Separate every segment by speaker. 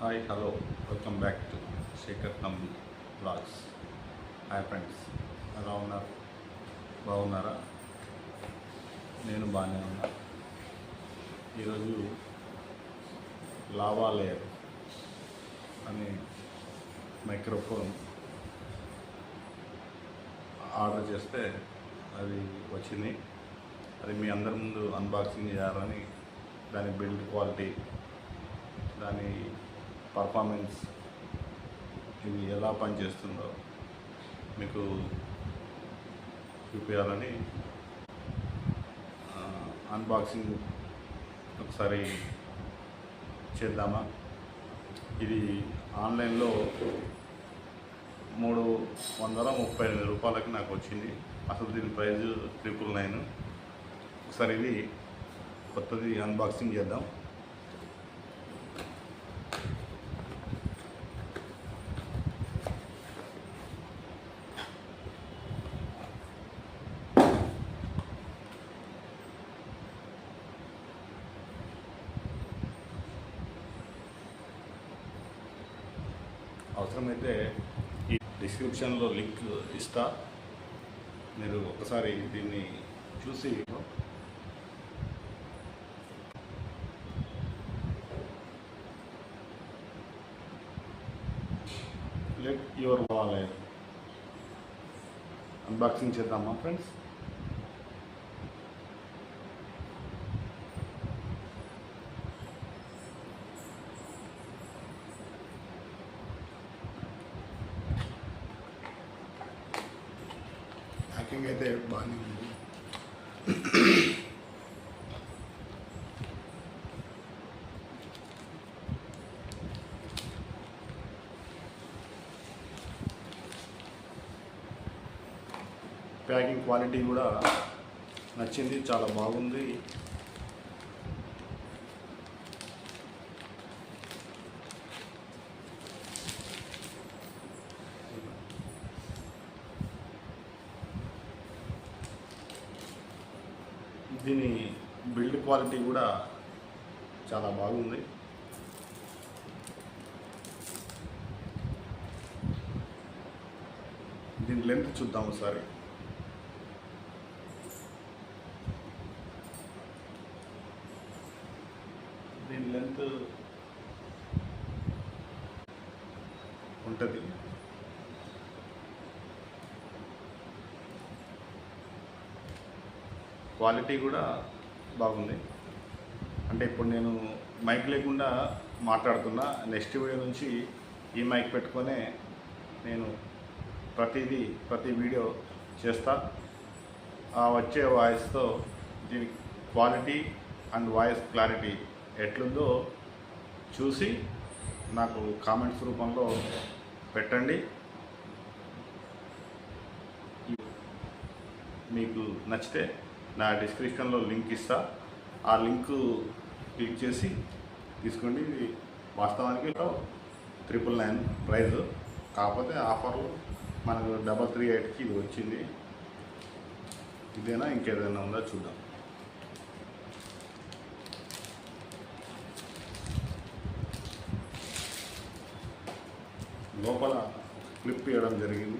Speaker 1: Hi hello welcome back to Shekhar com blogs hi friends ఎలా ఉన్నారు? బాగున్నారా? నేను బాగానే ఉన్నా. ఈరోజు లావా లేయర్ అనే మైక్రోఫోన్ ఆర్డర్ చేస్తే అది వచ్చింది. అది మీ అందరి ముందు అన్బాక్సింగ్ చేయాలని దాని బిల్డ్ క్వాలిటీ దాని పర్ఫార్మెన్స్ ఇది ఎలా పనిచేస్తుందో మీకు చూపించాలని అన్బాక్సింగ్ ఒకసారి చేద్దామా? ఇది ఆన్లైన్లో మూడు వందల ముప్పై ఎనిమిది రూపాయలకి నాకు వచ్చింది. అసలు దీని ప్రైజ్ ట్రిపుల్ నైన్. ఒకసారి ఇది కొత్తది అన్బాక్సింగ్ చేద్దాం. అవసరమైతే ఈ డిస్క్రిప్షన్లో లింక్ ఇస్తా. మీరు ఒకసారి దీన్ని చూసి లెట్ యువర్ వాలెట్ అన్బాక్సింగ్ చేద్దామా ఫ్రెండ్స్
Speaker 2: ప్యాకింగ్ అయితే బాగానే ఉంది.
Speaker 1: ప్యాకింగ్ క్వాలిటీ కూడా నచ్చింది చాలా బాగుంది. దీని బిల్డ్ క్వాలిటీ కూడా చాలా బాగుంది. దీని లెంత్ చూద్దాం ఒకసారి. దీని లెంత్ ఉంటుంది. క్వాలిటీ కూడా బాగుంది. అంటే ఇప్పుడు నేను మైక్ లేకుండా మాట్లాడుతున్నా నెక్స్ట్ వీడియో నుంచి ఈ మైక్ పెట్టుకొనే నేను ప్రతిదీ ప్రతి వీడియో చేస్తా. ఆ వచ్చే వాయిస్తో దీని క్వాలిటీ అండ్ వాయిస్ క్లారిటీ ఎట్లుందో చూసి నాకు కామెంట్స్ రూపంలో పెట్టండి. మీకు నచ్చితే నా డిస్క్రిప్షన్లో లింక్ ఇస్తా. ఆ లింక్ క్లిక్ చేసి తీసుకోండి. ఇది వాస్తవానికి ట్రిపుల్ నైన్ ప్రైజ్. కాకపోతే ఆఫర్లు మనకు డబల్ త్రీ ఎయిట్కి ఇది వచ్చింది. ఇదేనా? ఇంకేదైనా ఉందా? చూద్దాం. లోపల క్లిప్ ఇవ్వడం జరిగింది.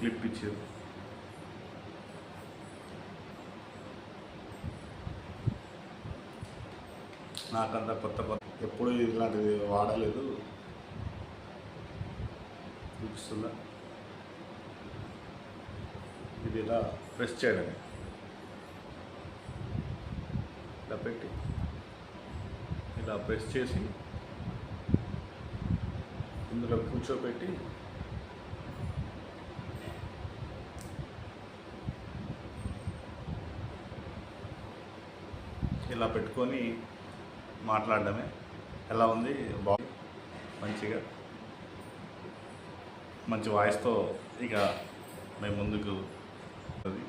Speaker 1: క్లిప్ ఇచ్చారు. నాకంత కొత్త కొత్త ఎప్పుడు ఇలాంటిది వాడలేదు. చూపిస్తుందా ఇది ఇలా ప్రెస్ చేయడమే ఇలా పెట్టి ఇలా ప్రెస్ చేసి ఇందులో కూర్చోబెట్టి ఇలా పెట్టుకొని మాట్లాడడమే. ఎలా ఉంది? బాగుంది మంచిగా. మంచి వాయిస్తో ఇక మేము ముందుకు అది.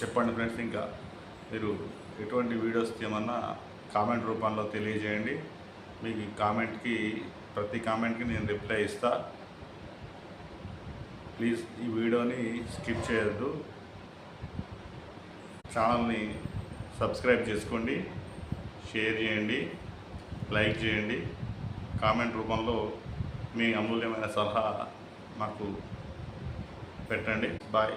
Speaker 1: చెప్పండి ఫ్రెండ్స్ ఇంకా మీరు ఎటువంటి వీడియోస్ ఏమన్నా కామెంట్ రూపంలో తెలియజేయండి. మీకు కామెంట్కి ప్రతి కామెంట్కి నేను రిప్లై ఇస్తా. ప్లీజ్ ఈ వీడియోని స్కిప్ చేయొద్దు. ఛానల్ని సబ్స్క్రైబ్ చేసుకోండి షేర్ చేయండి లైక్ చేయండి. కామెంట్ రూపంలో మీ అమూల్యమైన సలహా మాకు పెట్టండి. బాయ్.